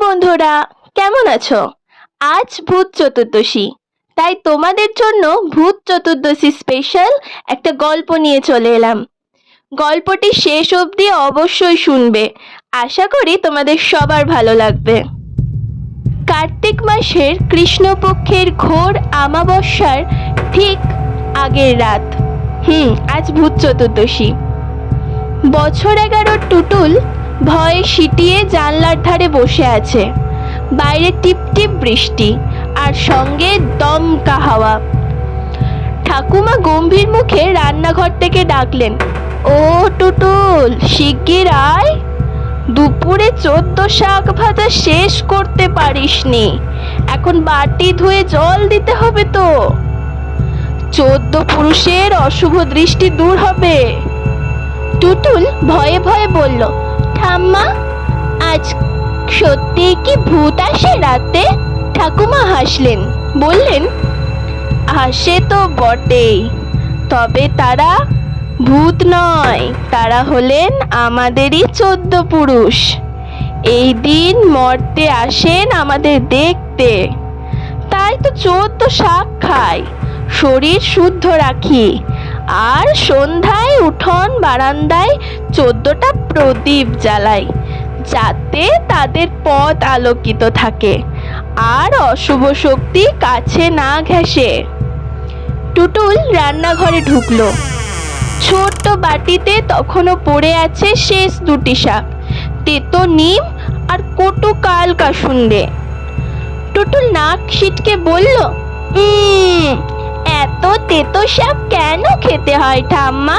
বন্ধুরা, কেমন আছো? আজ ভূত চতুর্দশী, তাই তোমাদের জন্য ভূত চতুর্দশী স্পেশাল একটা গল্প নিয়ে চলে এলাম। গল্পটি শেষ অবধি অবশ্যই শুনবে। আশা করি তোমাদের সবার ভালো লাগবে। কার্তিক মাসের কৃষ্ণপক্ষের ঘোর আমাবস্যার ঠিক আগের রাত। হুম, আজ ভূত চতুর্দশী। বছর এগারো টুটুল ভয়ে সিটিয়ে জানলার ধারে বসে আছে। বাইরে টিপ টিপ বৃষ্টি আর সঙ্গে দমকা হাওয়া। ঠাকুমা গম্ভীর মুখে রান্নাঘর থেকে ডাকলেন, ও টুটুল, শিগগির আয়। দুপুরে চোদ্দ শাক ভাজা শেষ করতে পারিসনি। এখন বাটি ধুয়ে জল দিতে হবে তো। চোদ্দ পুরুষের অশুভ দৃষ্টি দূর হবে। টুটুল ভয়ে ভয়ে বলল ঠাম্মা? আজ সত্যি কি ভূত আসে রাতে? ঠাকুমা হাসলেন, বললেন হাসে তো বটেই, তবে তারা ভূত নয়, তারা হলেন আমাদেরই চোদ্দ পুরুষ। এই দিন মর্তে আসেন আমাদের দেখতে। তাই তো চোদ্দ শাক খাই, শরীর শুদ্ধ রাখি আর সন্ধ্যায় উঠোন বারান্দায় চোদ্দটা প্রদীপ জ্বালাই যাতে তাদের পথ আলোকিত থাকে আর অশুভ শক্তি কাছে না ঘেঁষে। টুটুল রান্নাঘরে ঢুকলো। ছোট্ট বাটিতে তখনও পড়ে আছে শেষ দুটি শাক তেতো নিম আর কটু কাল কাসুন্ডে টুটুল নাক সিটকে বলল "উম, এত তেতো শাক কেন খেতে হয় ঠাম্মা?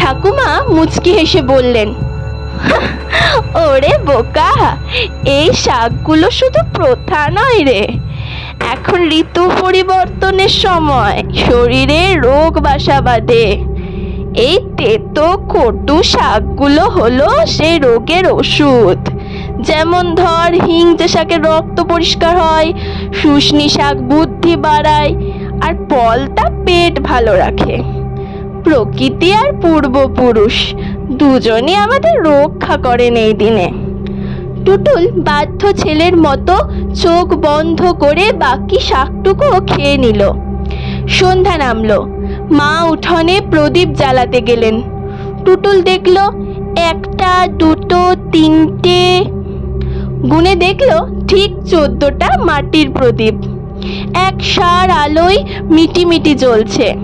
ঠাকুমা মুচকি হেসে বললেন ওরে বোকা, এই শাকগুলো শুধু প্রথা নয় রে। এখন ঋতু পরিবর্তনের সময় শরীরে রোগ বাসা বাঁধে। এই তেতো, কটু শাকগুলো হলো সেই রোগের ওষুধ। যেমন ধর, হিংচে শাকের রক্ত পরিষ্কার হয়, শুশনি শাক বুদ্ধি বাড়ায় আর পলতা পেট ভালো রাখে। প্রকৃতি আর পূর্বপুরুষ দুজনই আমাদের রক্ষা করেন এই দিনে। টুটুল বাধ্য ছেলের মতো চোখ বন্ধ করে বাকি শাকটুকুও খেয়ে নিল। সন্ধ্যা নামলো। মা উঠোনে প্রদীপ জ্বালাতে গেলেন। টুটুল দেখল একটা, দুটো, তিনটে। গুনে দেখল ঠিক চোদ্দটা মাটির প্রদীপ। এক সার আলোয় মিটিমিটি জ্বলছে।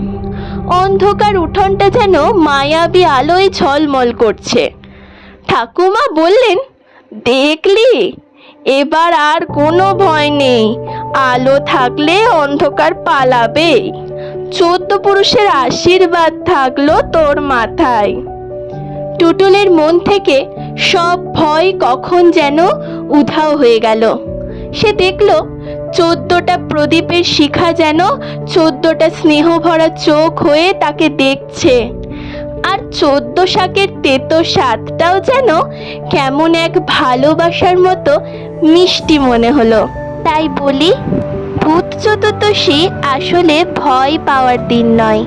অন্ধকার উঠোনটা যেন মায়াবী আলোয় ঝলমল করছে। ঠাকুমা বললেন, দেখলি? এবার আর কোনো ভয় নেই। আলো থাকলে অন্ধকার পালাবে। চোদ্দ পুরুষের আশীর্বাদ থাকল তোর মাথায় টুটুলের মন থেকে সব ভয় কখন যেন উধাও হয়ে গেল। সে দেখল চোদ্দটা প্রদীপের শিখা যেন, চোদ্দটা স্নেহ ভরা চোখ হয়ে তাকে দেখছে। আর চোদ্দ শাকের তেতো স্বাদটাও যেন কেমন এক ভালোবাসার মতো মিষ্টি মনে হলো। তাই বলি, ভূত চতুর্দশী আসলে ভয় পাওয়ার দিন নয়।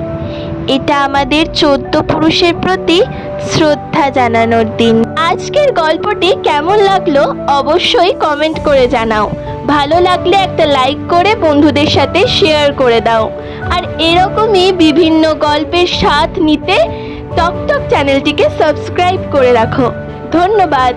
এটা আমাদের চোদ্দ পুরুষের প্রতি শ্রদ্ধা জানানোর দিন। আজকের গল্পটি কেমন লাগল অবশ্যই কমেন্ট করে জানাও। ভালো লাগলে একটা লাইক করে বন্ধুদের সাথে শেয়ার করে দাও। আর এরকমই বিভিন্ন গল্পের সাথ নিতে টকটক চ্যানেলটিকে সাবস্ক্রাইব করে রাখো। ধন্যবাদ।